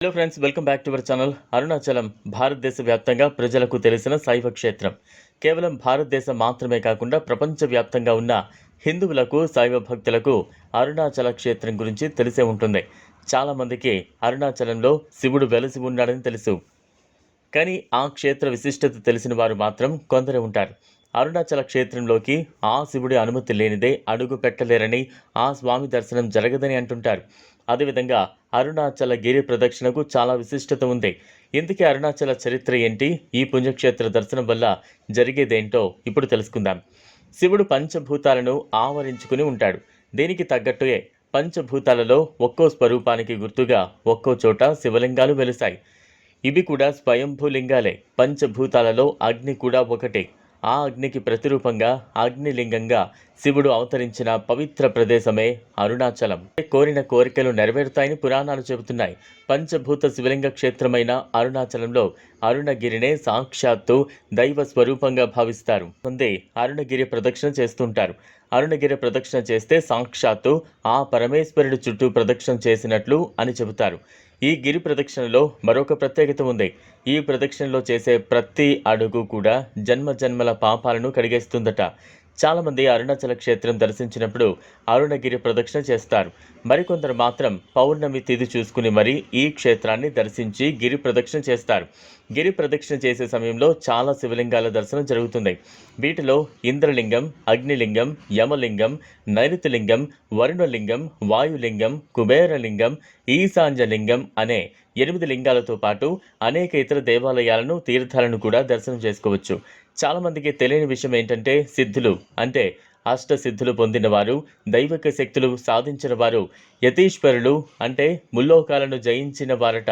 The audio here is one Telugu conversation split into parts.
Hello friends welcome back to our channel Arunachalam భారతదేశ వ్యాప్తంగా ప్రజలకు తెలిసిన శైవ క్షేత్రం కేవలం భారతదేశం మాత్రమే కాకుండా ప్రపంచవ్యాప్తంగా ఉన్న హిందువులకు శైవ భక్తులకు అరుణాచల క్షేత్రం గురించి తెలిసే ఉంటుంది చాలామందికి అరుణాచలంలో శివుడు వెలసి ఉన్నాడని తెలుసు కానీ ఆ క్షేత్ర విశిష్టత తెలిసిన వారు మాత్రం కొందరే ఉంటారు అరుణాచల క్షేత్రంలోకి ఆ శివుడి అనుమతి లేనిదే అడుగు పెట్టలేరని ఆ స్వామి దర్శనం జరగదని అంటుంటారు. అదేవిధంగా అరుణాచల గిరి ప్రదక్షిణకు చాలా విశిష్టత ఉంది. ఇందుకే అరుణాచల చరిత్ర ఏంటి? ఈ పుణ్యక్షేత్ర దర్శనం వల్ల జరిగేదేంటో ఇప్పుడు తెలుసుకుందాం. శివుడు పంచభూతాలను ఆవరించుకుని ఉంటాడు. దీనికి తగ్గట్టుయే పంచభూతాలలో ఒక్కో స్వరూపానికి గుర్తుగా ఒక్కో చోట శివలింగాలు వెలుసాయి ఇవి కూడా స్వయంభూలింగాలే. పంచభూతాలలో అగ్ని కూడా ఒకటే. ఆ అగ్నికి ప్రతిరూపంగా అగ్నిలింగంగా శివుడు అవతరించిన పవిత్ర ప్రదేశమే అరుణాచలం. కోరిన కోరికలు నెరవేరుతాయని పురాణాలు చెబుతున్నాయి. పంచభూత శివలింగ క్షేత్రమైన అరుణాచలంలో అరుణగిరినే సాక్షాత్తు దైవ స్వరూపంగా భావిస్తారు. ముందే అరుణగిరి ప్రదక్షిణ చేస్తుంటారు. అరుణగిరి ప్రదక్షిణ చేస్తే సాక్షాత్తు ఆ పరమేశ్వరుడి చుట్టూ ప్రదక్షిణ చేసినట్లు అని చెబుతారు. ఈ గిరి ప్రదక్షిణలో మరొక ప్రత్యేకత ఉంది. ఈ ప్రదక్షిణలో చేసే ప్రతి అడుగు కూడా జన్మ జన్మల పాపాలను కడిగేస్తుందట. చాలామంది అరుణాచల క్షేత్రం దర్శించినప్పుడు అరుణగిరి ప్రదక్షిణ చేస్తారు. మరికొందరు మాత్రం పౌర్ణమి తిథి చూసుకుని మరీ ఈ క్షేత్రాన్ని దర్శించి గిరి ప్రదక్షిణ చేస్తారు. గిరి ప్రదక్షిణ చేసే సమయంలో చాలా శివలింగాల దర్శనం జరుగుతుంది. వీటిలో ఇంద్రలింగం అగ్నిలింగం యమలింగం నైరుతిలింగం వరుణలింగం వాయులింగం కుబేరలింగం ఈశాంజలింగం అనే ఎనిమిది లింగాలతో పాటు అనేక ఇతర దేవాలయాలను తీర్థాలను కూడా దర్శనం చేసుకోవచ్చు. చాలామందికి తెలియని విషయం ఏంటంటే సిద్ధులు. అంటే అష్ట సిద్ధులు పొందినవారు దైవిక శక్తులు సాధించిన వారు యతీశ్వరులు అంటే ముల్లోకాలను జయించిన వారట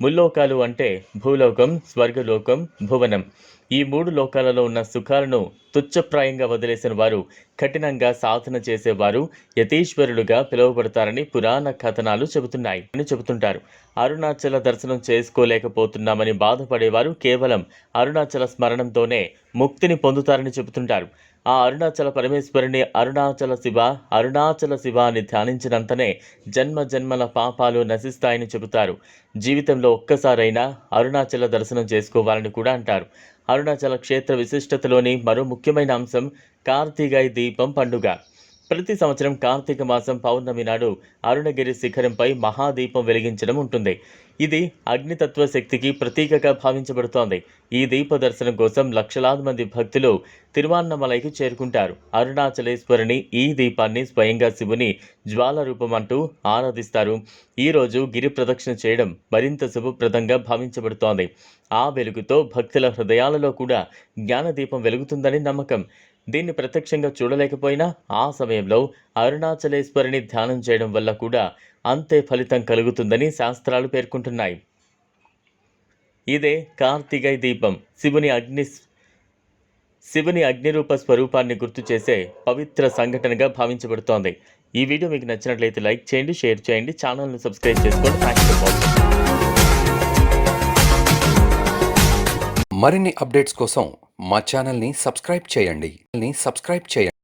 ముల్లోకాలు అంటే భూలోకం స్వర్గలోకం భువనం. ఈ మూడు లోకాలలో ఉన్న సుఖాలను తుచ్చప్రాయంగా వదిలేసిన వారు కఠినంగా సాధన చేసేవారు యతీశ్వరులుగా పిలువబడతారని పురాణ కథనాలు చెబుతున్నాయి అని చెబుతుంటారు. అరుణాచల దర్శనం చేసుకోలేకపోతున్నామని బాధపడేవారు కేవలం అరుణాచల స్మరణంతోనే ముక్తిని పొందుతారని చెబుతుంటారు. ఆ అరుణాచల పరమేశ్వరుని అరుణాచల శివ అరుణాచల శివ అని ధ్యానించినంతనే జన్మ జన్మల పాపాలు నశిస్తాయని చెబుతారు. జీవితంలో ఒక్కసారైనా అరుణాచల దర్శనం చేసుకోవాలని కూడా అంటారు. అరుణాచల క్షేత్ర విశిష్టతలోని మరో ముఖ్యమైన అంశం కార్తీగాయ దీపం పండుగ. ప్రతి సంవత్సరం కార్తీక మాసం పౌర్ణమి నాడు అరుణగిరి శిఖరంపై మహాదీపం వెలిగించడం ఉంటుంది. ఇది అగ్నితత్వ శక్తికి ప్రతీకగా భావించబడుతోంది. ఈ దీప దర్శనం కోసం లక్షలాది మంది భక్తులు తిరువాన్నమలైకి చేరుకుంటారు. అరుణాచలేశ్వరుని ఈ దీపాన్ని స్వయంగా శివుని జ్వాల రూపం అంటూ ఆరాధిస్తారు ఈరోజు గిరి ప్రదక్షిణ చేయడం మరింత శుభప్రదంగా భావించబడుతోంది. ఆ వెలుగుతో భక్తుల హృదయాలలో కూడా జ్ఞానదీపం వెలుగుతుందని నమ్మకం. దీన్ని ప్రత్యక్షంగా చూడలేకపోయినా ఆ సమయంలో అరుణాచలేశ్వరిని ధ్యానం చేయడం వల్ల కూడా అంతే ఫలితం కలుగుతుందని శాస్త్రాలు పేర్కొంటున్నాయి. ఇదే కార్తిగై దీపం శివుని అగ్ని శివుని అగ్నిరూప స్వరూపాన్ని గుర్తు చేసే పవిత్ర సంఘటనగా భావించబడుతోంది. ఈ వీడియో మీకు నచ్చినట్లయితే లైక్ చేయండి షేర్ చేయండి ఛానల్ను సబ్స్క్రైబ్ చేసుకోండి. థ్యాంక్స్ ఫర్ వాచింగ్ మరిన్ని అప్డేట్స్ కోసం మా ఛానల్ని సబ్స్క్రైబ్ చేయండి. సబ్స్క్రైబ్ చేయండి